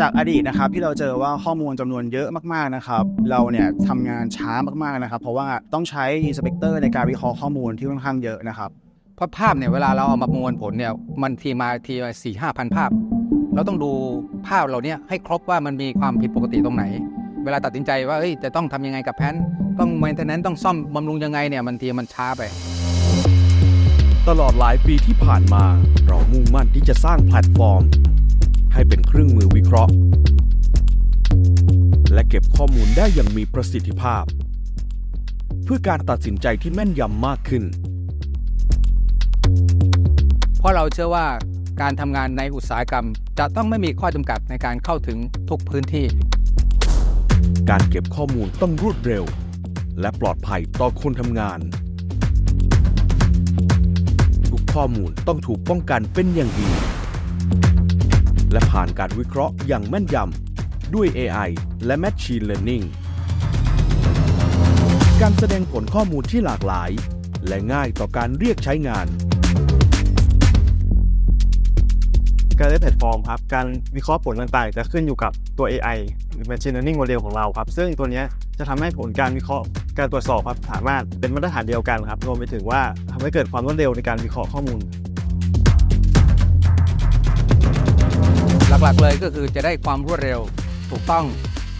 จากอดีตนะครับที่เราเจอว่าข้อมูลจำนวนเยอะมากๆนะครับ เราเนี่ยทำงานช้ามากๆนะครับ เพราะว่าต้องใช้อินสเปกเตอร์ในการวิเคราะห์ข้อมูลที่ค่อนข้างเยอะนะครับเพราะภาพเนี่ยเวลาเราเอามาประมวลผลเนี่ยมันทีมาทีสี่ห้าพันภาพ เราต้องดูภาพเราเนี่ยให้ครบว่ามันมีความผิดปกติตรงไหน เวลาตัดสินใจว่าเอ้ยจะต้องทำยังไงกับแพนต้องเมนเทนแนนต้องซ่อมบำรุงยังไงเนี่ยมันทีมันช้าไป ตลอดหลายปีที่ผ่านมา เรามุ่งมั่นที่จะสร้างแพลตฟอร์ม เป็นเครื่องมือวิเคราะห์ และเก็บข้อมูลได้อย่างมีประสิทธิภาพ เพื่อการตัดสินใจที่แม่นยำมากขึ้น เพราะเราเชื่อว่าการทำงานในอุตสาหกรรม จะต้องไม่มีข้อจำกัดในการเข้าถึงทุกพื้นที่ การเก็บข้อมูลต้องรวดเร็ว และปลอดภัยต่อคนทำงาน ทุกข้อมูลต้องถูกป้องกันเป็นอย่างดี และผ่านการวิเคราะห์อย่างแม่นยำด้วย AI และ Machine Learning การแสดงผลข้อมูลที่หลากหลาย และง่ายต่อการเรียกใช้งาน การเล่นแพลตฟอร์มครับ การวิเคราะห์ผลต่างๆ จะขึ้นอยู่กับตัว AI หรือ Machine Learning Model ของเราครับ ซึ่งตัวนี้จะทำให้ผลการวิเคราะห์การตรวจสอบครับสามารถเป็นมาตรฐานเดียวกันครับรวมไปถึงว่าทำให้เกิดความรวดเร็วในการวิเคราะห์ข้อมูล หลักๆเลยก็คือจะได้ความรวดเร็ว ถูกต้อง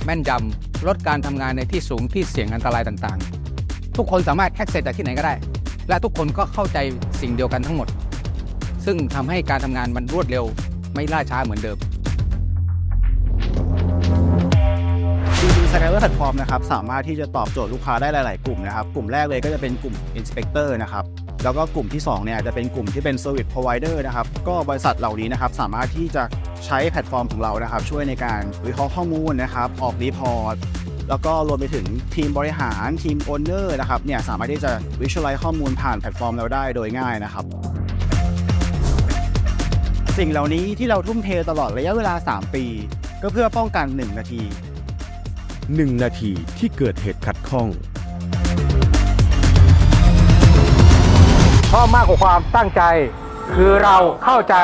แม่นยำลดการทำงานในที่สูงที่เสี่ยงอันตรายต่างๆ ทุกคนสามารถแอ c เซสจากที่ไหนก็ได้ และทุกคนก็เข้าใจสิ่งเดียวกันทั้งหมด ซึ่งทำให้การทำงานมันรวดเร็ว ไม่ล่าช้าเหมือนเดิมจริงๆ Skyler Platform นะครับสามารถที่จะตอบโจทย์ลูกค้าได้หลาย ๆ กลุ่มนะครับ กลุ่มแรกเลยก็จะเป็นกลุ่ม Inspector นะครับ แล้วก็กลุ่มที่ 2 เนี่ยจะเป็นกลุ่มที่เป็น Service Provider นะครับ ก็บริษัทเหล่านี้นะครับสามารถที่จะใช้แพลตฟอร์มของเรานะครับ ช่วยในการวิเคราะห์ข้อมูลนะครับ ออกรีพอร์ตแล้วก็รวมไปถึงทีมบริหารทีมโอนเนอร์นะครับเนี่ยสามารถที่จะ Visualize ข้อมูลผ่านแพลตฟอร์มเราได้โดยง่ายนะครับ สิ่งเหล่านี้ที่เราทุ่มเทตลอดระยะเวลา 3 ปี ก็เพื่อป้องกัน 1 นาที 1 นาทีที่เกิดเหตุขัดข้อง ราะมากกว่าความตั้งใจ คือเราเข้าใจ